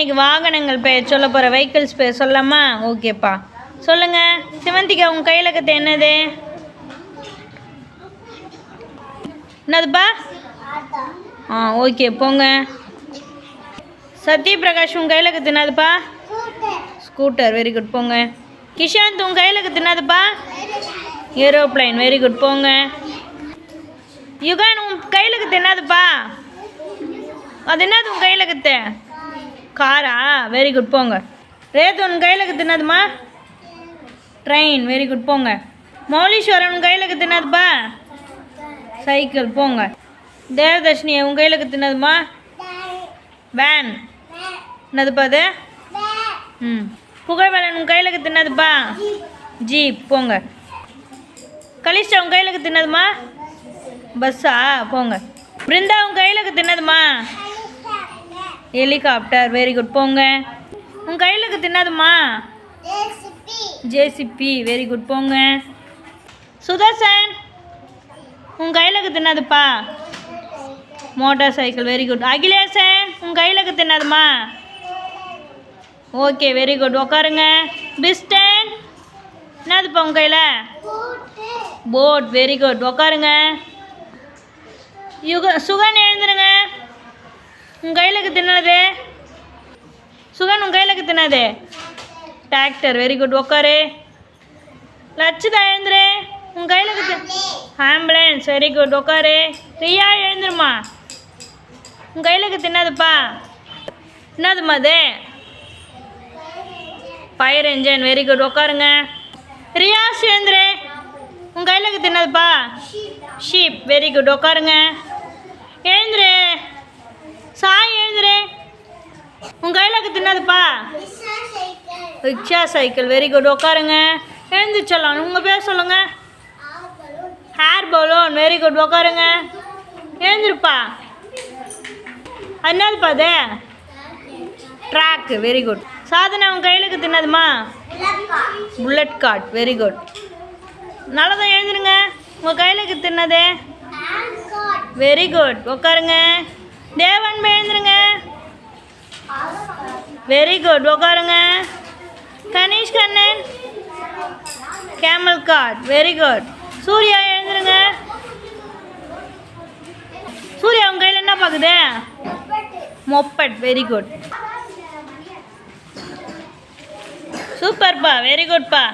இன்னைக்கு வாகனங்கள் பே சொல்ல போகிற வெஹிக்கிள்ஸ் பேர் சொல்லலாமா? ஓகேப்பா. சொல்லுங்கள் சிவந்திகா உங்கள் கையில் கற்று என்னது? என்னதுப்பா? ஆ ஓகே போங்க. சத்யபிரகாஷ் உங்கள் கையில் கற்றுனாதுப்பா ஸ்கூட்டர். வெரி குட் போங்க. கிஷாந்த் உங்கள் கையில் கற்றுனாதுப்பா ஏரோப்ளைன். வெரி குட் போங்க. யுகான் உன் கையில் கற்று என்னதுப்பா? அது என்னது உன் கையில் கற்று காரா? வெரி குட் போங்க. ரேத்து உன் கையில் தின்னதுமா? ட்ரெயின் வெரி குட் போங்க. மௌலீஸ்வரன் உன் கையில் தின்னதுப்பா? சைக்கிள் போங்க. தேவதர்ஷினி உன் கையில் தின்னதுமா? வேன் என்னதுப்பா அது? ம். புகழ்வேலன் உன் கையில் தின்னதுப்பா? ஜீப் போங்க. கலிஷ்டா உன் கையில் தின்னதுமா? பஸ்ஸா போங்க. பிருந்தா உன் கையில் தின்னதுமா? ஹெலிகாப்டர். வெரி குட் போங்க. உன் கையில் தின்னதுமா ஜேசிபி வெரி குட் போங்க. சுதர்சன் உன் கையில் தின்னதுப்பா motorcycle very good Akileshan உன் கையில் தின்னதுமா ஓகே வெரி குட் உக்காருங்க. பிஸ்டன் என்னதுப்பா உன் கையில்? போட் வெரி குட் உக்காருங்க. யுக சுகன் எழுந்துருங்க. உன் கையில் தின்னது சுகன் உன் கையில் தின்னது டிராக்டர் வெரி குட் உக்காரு. லட்சுதா எழுந்துரு. உன் கையில் ஆம்புலன்ஸ் வெரி குட் உக்காரு. ரியா எழுந்துருமா? உன் கையில் தின்னதுப்பா? என்னதும்மா அது? ஃபயர் என்ஜின் வெரி குட் உக்காருங்க. ரியாஸ் சேர்ந்துரு உன் கையில் தின்னதுப்பா? ஷீப் வெரி குட் உட்காருங்க எழுந்துரு சாய் எழுந்துரு உன் கையில் தின்னதுப்பா. ரிக்ஷா சைக்கிள் வெரி குட் உட்காருங்க. எழுந்துச்சலாம் உங்கள் பேர் சொல்லுங்க. ஹேர் பலூன் வெரி குட் உட்காருங்க. எழுந்துருப்பா. என்னதுப்பா அது? ட்ராக்கு வெரி குட் சாதனை உன் கையிலுக்கு தின்னதுமா? புல்லட் கார்ட் வெரி குட் நல்லதான் எழுந்துருங்க. உங்கள் கையிலுக்கு தின்னது. வெரி குட் உட்காருங்க. தேவன் எழுந்துருங்க. வெரி குட் உட்காருங்க Ganesh Kannan. Camel cart very good Surya எழுந்துருங்க. சூர்யா உங்க கையில் என்ன பார்க்குது மொப்பட். வெரி குட் சூப்பர்ப்பா வெரி குட்ப்பா